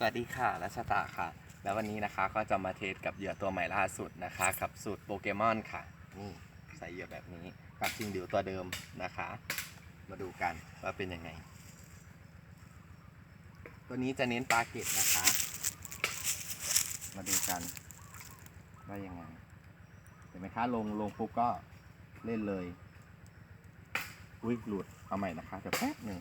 สวัสดีค่ะรัชตาค่ะ แล้ววันนี้นะคะก็จะมาเทสกับเหยื่อตัวใหม่ล่าสุดนะคะ กับสูตรโปเกมอนค่ะ นี่ใส่เหยื่อแบบนี้กับชิงดิวตัวเดิมนะคะ มาดูกันว่าเป็นยังไง ตัวนี้จะเน้นปลาเก็ดนะคะ มาดูกันว่ายังไง เห็นไหมคะลงลงปุ๊บก็เล่นเลย อุ้ยหลุดเอาใหม่นะคะเดี๋ยวแป๊บหนึ่ง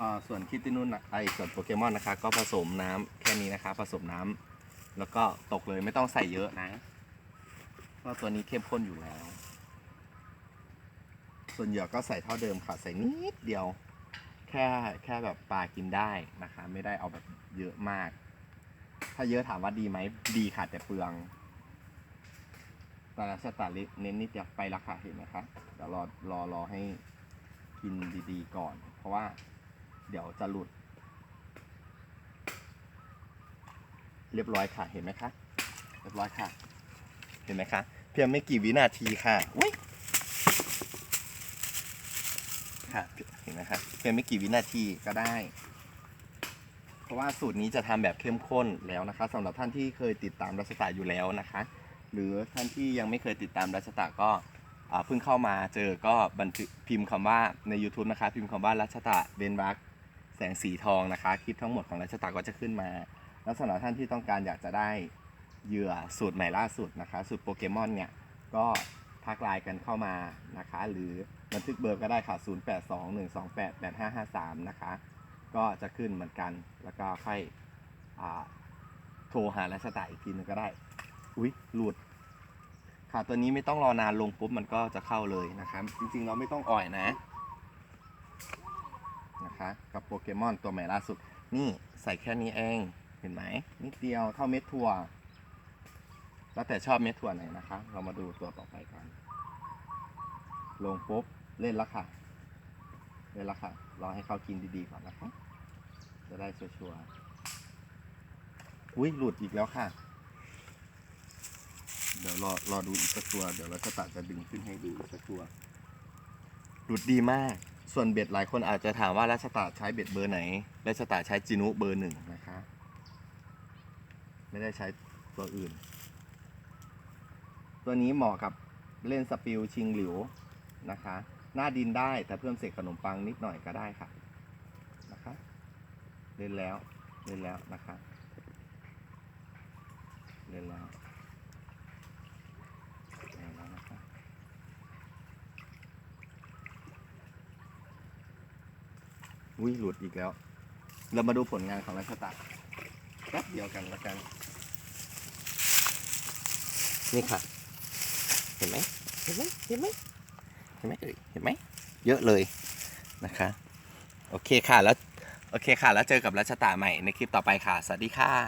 อ่าส่วนคิตตินุนนะไอส่วนโปเกมอนนะคะ ก็ผสมน้ำแค่นี้นะคะ ผสมน้ำแล้วก็ตกเลยไม่ต้องใส่เยอะนะเพราะตัวนี้เข้มข้นอยู่แล้ว ส่วนเหยื่อก็ใส่เท่าเดิมค่ะ ใส่นิดเดียว แค่แค่แบบปลากินได้นะคะ ไม่ได้เอาแบบเยอะมาก ถ้าเยอะถามว่าดีไหมดีค่ะแต่เปลืองแต่ละสตาร์เน้นนิดเดียวไปราคาเห็นไหมคะเดี๋ยวรอรอรอให้กินดีๆก่อน เพราะว่า เดี๋ยวจะหลุด เรียบร้อยค่ะเห็นไหมคะเรียบร้อยค่ะ เห็นไหมคะ เพียงไม่กี่วินาทีค่ะอุ๊ยค่ะเห็นไหมคะเพียงไม่กี่วินาทีก็ได้ เพราะว่าสูตรนี้จะทำแบบเข้มข้นแล้วนะคะสำหรับท่านที่เคยติดตามรัชตาอยู่แล้วนะคะ หรือท่านที่ยังไม่เคยติดตามรัชตาก็เพิ่งเข้ามาเจอก็บันทึกพิมพ์คำว่าใน YouTube นะคะ พิมพ์คำว่ารัชตะเบนรัก แสงสีทองนะคะ คลิปทั้งหมดของรัชตาก็จะขึ้นมา แล้วสำหรับท่านที่ต้องการอยากจะได้เหยื่อสูตรใหม่ล่าสุดนะคะ สูตรโปเกมอนเนี่ย ก็ทักไลน์กันเข้ามานะคะ หรือบันทึกเบอร์ก็ได้ค่ะ 0821288553 นะคะ ก็จะขึ้นเหมือนกัน แล้วก็ค่อยอโทรหารัชตาอีกทีนึงก็ได้ อุ๊ย หลุด ค่ะ ตัวนี้ไม่ต้องรอนานลงปุ๊บมันก็จะเข้าเลยนะครับจริงๆเราไม่ต้องอ่อยนะ กับโปเกมอนตัวใหม่ล่าสุด นี่ใส่แค่นี้เอง เห็นไหมนิดเดียวเท่าเม็ดถั่ว แล้วแต่ชอบเม็ดถั่วไหนนะคะ เรามาดูตัวต่อไปกัน ลงปุ๊บเล่นแล้วค่ะ เล่นแล้วค่ะ รอให้เขากินดีๆก่อนนะคะ จะได้ชัวร์อุ้ยหลุดอีกแล้วค่ะ เดี๋ยวรอรอดูอีกสักตัว เดี๋ยวเราจะตัดจะดึงขึ้นให้ดูสักตัว หลุดดีมาก ส่วนเบ็ดหลายคนอาจจะถามว่ารัชตาใช้เบ็ดเบอร์ไหนรัชตาใช้จินุเบอร์หนึ่งนะคะ ไม่ได้ใช้ตัวอื่น ตัวนี้เหมาะกับเล่นสปิลชิงหลิวนะคะ หน้าดินได้แต่เพิ่มเศษขนมปังนิดหน่อยก็ได้ค่ะนะคะเล่นแล้วเล่นแล้วนะคะเล่นแล้ว เล่นแล้วนะคะ อุ้ยหลุดอีกแล้ว เรามาดูผลงานของรัชตะแป๊บเดียวกันละกัน นี่ค่ะ เห็นไหมเห็นไหมเห็นไหมเห็นไหมเอ่ยเห็นไหมเยอะเลยนะคะ โอเคค่ะแล้วโอเคค่ะ แล้วเจอกับรัชตาใหม่ในคลิปต่อไปค่ะ สวัสดีค่ะ